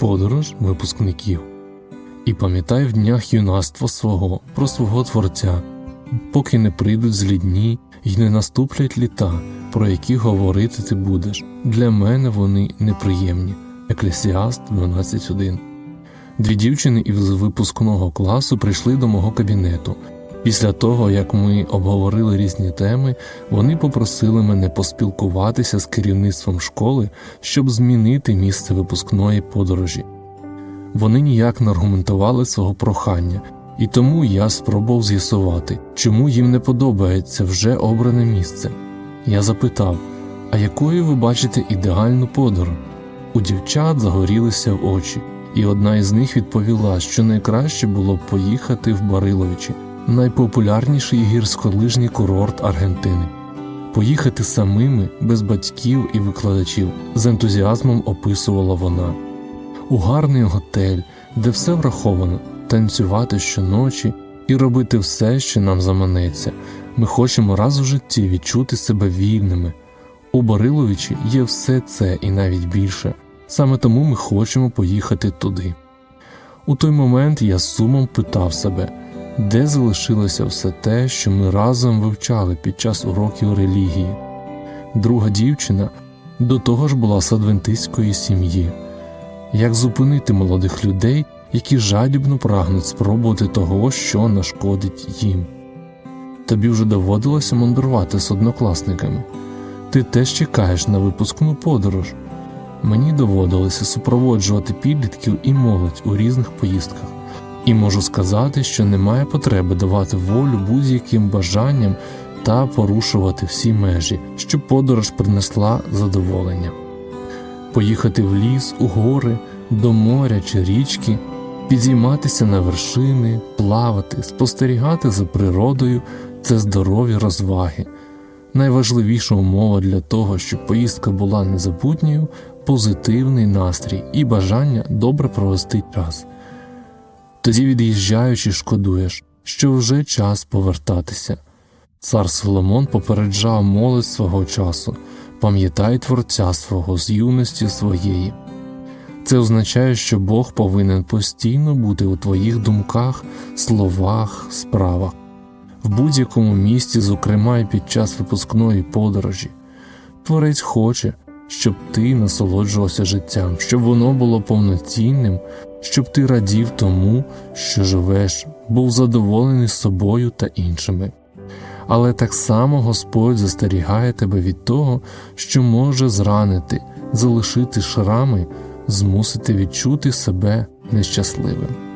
подорож випускників. І пам'ятай в днях юнацтва свого про свого Творця, поки не прийдуть злі дні й не наступлять літа, про які говорити ти будеш. Для мене вони неприємні. Еклесіаст 12.1 Дві дівчини із випускного класу прийшли до мого кабінету. Після того, як ми обговорили різні теми, вони попросили мене поспілкуватися з керівництвом школи, щоб змінити місце випускної подорожі. Вони ніяк не аргументували свого прохання, і тому я спробував з'ясувати, чому їм не подобається вже обране місце. Я запитав, а якою ви бачите ідеальну подорож? У дівчат загорілися очі, і одна із них відповіла, що найкраще було б поїхати в Бариловичі, найпопулярніший гірськолижній курорт Аргентини. Поїхати самими, без батьків і викладачів, з ентузіазмом описувала вона. У гарний готель, де все враховано, танцювати щоночі і робити все, що нам заманеться. Ми хочемо раз у житті відчути себе вільними. У Бариловичі є все це і навіть більше. Саме тому ми хочемо поїхати туди. У той момент я з сумом питав себе, де залишилося все те, що ми разом вивчали під час уроків релігії. Друга дівчина до того ж була з адвентистської сім'ї. Як зупинити молодих людей, які жадібно прагнуть спробувати того, що нашкодить їм? Тобі вже доводилося мандрувати з однокласниками. Ти теж чекаєш на випускну подорож. Мені доводилося супроводжувати підлітків і молодь у різних поїздках, і можу сказати, що немає потреби давати волю будь-яким бажанням та порушувати всі межі, щоб подорож принесла задоволення. Поїхати в ліс, у гори, до моря чи річки, підійматися на вершини, плавати, спостерігати за природою це здорові розваги. Найважливіша умова для того, щоб поїздка була незабутньою позитивний настрій і бажання добре провести час. Тоді, від'їжджаючи, шкодуєш, що вже час повертатися. Цар Соломон попереджав молодь свого часу пам'ятай творця свого з юності своєї. Це означає, що Бог повинен постійно бути у твоїх думках, словах, справах, в будь-якому місці, зокрема і під час випускної подорожі. Творець хоче, щоб ти насолоджувався життям, щоб воно було повноцінним, щоб ти радів тому, що живеш, був задоволений собою та іншими. Але так само Господь застерігає тебе від того, що може зранити, залишити шрами, змусити відчути себе нещасливим.